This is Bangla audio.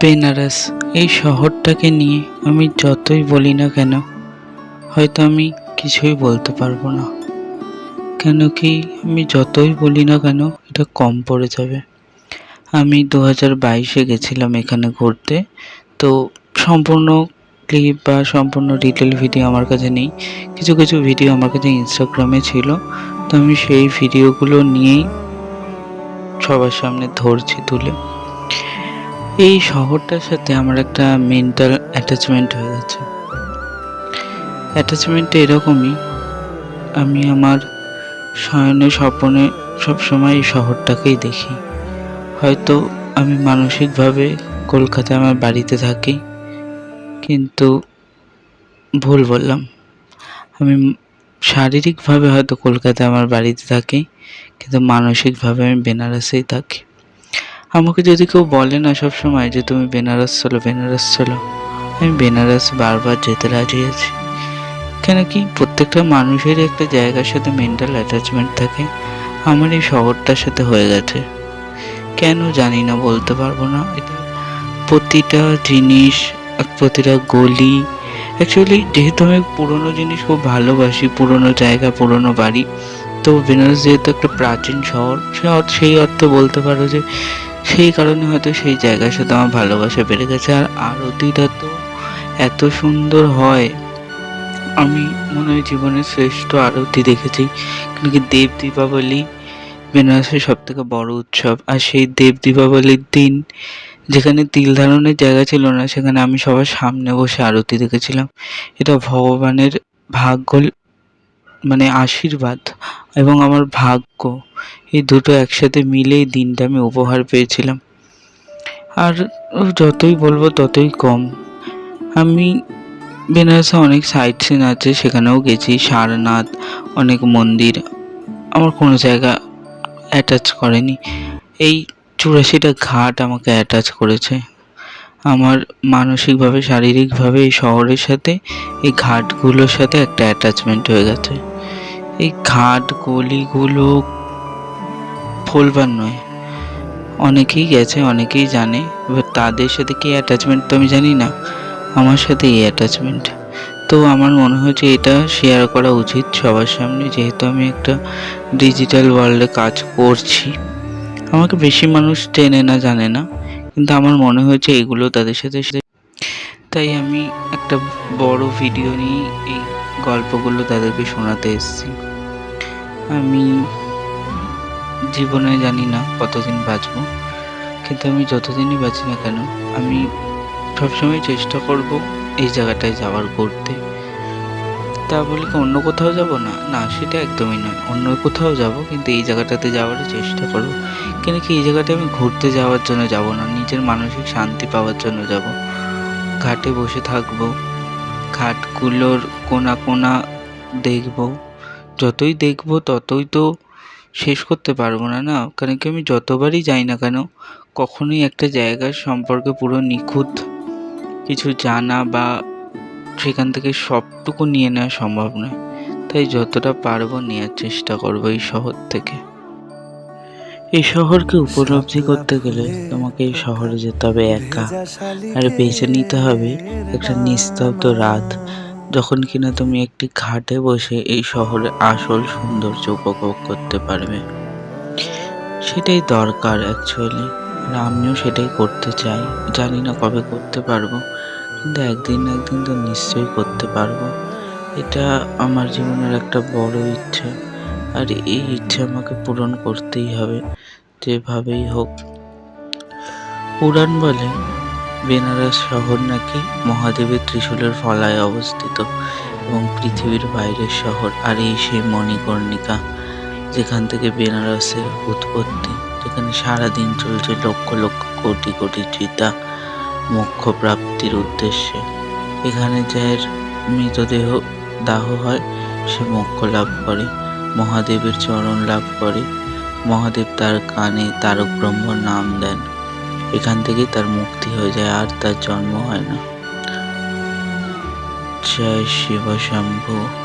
বেনারস, এই শহরটাকে নিয়ে আমি যতই বলি না কেন, হয়তো আমি কিছুই বলতে পারব না। কেন কি আমি যতই বলি না কেন, এটা কম পড়ে যাবে। আমি দু হাজার বাইশে গেছিলাম এখানে ঘুরতে, তো সম্পূর্ণ ক্লিপ বা সম্পূর্ণ ডিটেল ভিডিও আমার কাছে নেই। কিছু কিছু ভিডিও আমার কাছে ইনস্টাগ্রামে ছিল, তো আমি সেই ভিডিওগুলো নিয়েই সবার সামনে ধরছি, তুলে। এই শহরটার সাথে আমার একটা মেন্টাল অ্যাটাচমেন্ট হয়ে গেছে। অ্যাটাচমেন্টটা এরকমই, আমি আমার শয়নে স্বপনে সবসময় এই শহরটাকেই দেখি। হয়তো আমি মানসিকভাবে কলকাতায় আমার বাড়িতে থাকি, কিন্তু ভুল বললাম। আমি শারীরিকভাবে হয়তো কলকাতায় আমার বাড়িতে থাকি, কিন্তু মানসিকভাবে আমি বেনারসেই থাকি। আমাকে যদি কেউ বলে না সব সময় যে তুমি বেনারস চলো বেনারস চলো, আমি বেনারস বারবার যেতে রাজি আছি। কেন কি প্রত্যেকটা মানুষেরই একটা জায়গার সাথে মেন্টাল অ্যাটাচমেন্ট থাকে, আমার এই শহরটার সাথে হয়ে গেছে। কেন জানি না, বলতে পারব না। প্রতিটা জিনিস, প্রতিটা গলি অ্যাকচুয়ালি যেহেতু আমি পুরোনো জিনিস খুব ভালোবাসি, পুরোনো জায়গা, পুরোনো বাড়ি, তো বেনারস যেহেতু একটা প্রাচীন শহর সে সেই অর্থে বলতে পারো যে সেই কারণে হয়তো সেই জায়গার সাথে আমার ভালোবাসা বেড়ে গেছে। আর আরতিটা তো এত সুন্দর হয়। আমি মনে হয় জীবনের শ্রেষ্ঠ আরতি দেখেছি। কেন কি দেব দীপাবলি বেনারসের সব থেকে বড় উৎসব। আর সেই দেব দীপাবলির দিন যেখানে তিল ধারণের জায়গা ছিল না, সেখানে আমি সবার সামনে বসে আরতি দেখেছিলাম। এটা ভগবানের ভাগ্য মানে আশীর্বাদ এবং আমার ভাগ্য, এই দুটো একসাথে মিলে এই দিনটা আমি উপহার পেয়েছিলাম। আর যতই বলব ততই কম। আমি বেনারসে অনেক সাইট সিন আছে, সেখানেও গেছি। সারনাথ, অনেক মন্দির। আমার কোনো জায়গা অ্যাটাচ করেনি। এই চুরাশিটা ঘাট আমাকে অ্যাটাচ করেছে। আমার মানসিকভাবে, শারীরিকভাবে এই শহরের সাথে, এই ঘাটগুলোর সাথে একটা অ্যাটাচমেন্ট হয়ে গেছে। এই ঘাট গলিগুলো বলবার নয়। অনেকেই গেছে, অনেকেই জানে, এবার তাদের সাথে কি অ্যাটাচমেন্ট তো আমি জানি না। আমার সাথে এই অ্যাটাচমেন্ট তো আমার মনে হয়েছে এটা শেয়ার করা উচিত সবার সামনে, যেহেতু আমি একটা ডিজিটাল ওয়ার্ল্ডে কাজ করছি। আমাকে বেশি মানুষ চেনে না, জানে না, কিন্তু আমার মনে হয়েছে এগুলো তাদের সাথে তাই আমি একটা বড় ভিডিও নিয়ে এই গল্পগুলো তাদেরকে শোনাতে এসেছি। আমি জীবনে জানি না কতদিন বাঁচবো, কিন্তু আমি যতদিনই বাঁচি না কেন, আমি সবসময় চেষ্টা করব এই জায়গাটায় যাওয়ার ঘুরতে তা বলে কি অন্য কোথাও যাব? না না, সেটা একদমই নয়। অন্য কোথাও যাব, কিন্তু এই জায়গাটাতে যাওয়ার চেষ্টা করব। কেন কি, এই জায়গাটা আমি ঘুরতে যাওয়ার জন্য যাব না, নিজের মানসিক শান্তি পাওয়ার জন্য যাব। ঘাটে বসে থাকব, ঘাটগুলোর কোনা কোনা দেখব যতই দেখব, ততই তো শেষ করতে পারব না না? কারণ কি আমি যতবারই যাই না কেন, কখনোই একটা জায়গার সম্পর্কে পুরো নিখুঁত কিছু জানা বা সেখান থেকে সবটুকু নিয়ে নেওয়া সম্ভব নয়। তাই যতটা পারব নেওয়ার চেষ্টা করব এই শহর থেকে। এই শহরকে উপলব্ধি করতে গেলে তোমাকে এই শহরে যেতে হবে একা। আর বেছে নিতে হবে একটা নিস্তব্ধ রাত যখন কিনা তুমি একটি ঘাটে বসে এই শহরের আসল সৌন্দর্য উপভোগ করতে পারবে। সেটাই দরকার অ্যাকচুয়ালি আর আমিও সেটাই করতে চাই। জানি না কবে করতে পারব। কিন্তু একদিন না একদিন তো নিশ্চয়ই করতে পারব। এটা আমার জীবনের একটা বড় ইচ্ছা। আর এই ইচ্ছা আমাকে পূরণ করতেই হবে। যেভাবেই হোক। পুরাণ বলে বেনারস শহর নাকি মহাদেবের ত্রিশূলের ফলায় অবস্থিত এবং পৃথিবীর বাইরের শহর, আর এই সেই মণিকর্ণিকা যেখান থেকে বেনারসের উৎপত্তি, যেখানে সারাদিন চলছে লক্ষ লক্ষ কোটি কোটি চিতা মোক্ষ প্রাপ্তির উদ্দেশ্যে। এখানে যার মৃতদেহ দাহ হয়, সে মোক্ষ লাভ করে, মহাদেবের চরণ লাভ করে, মহাদেব তার কানে তারক ব্রহ্ম নাম দেন। এখান থেকে তার মুক্তি হয়ে যায় আর তার জন্ম হয় না। জয় শিব শম্ভু।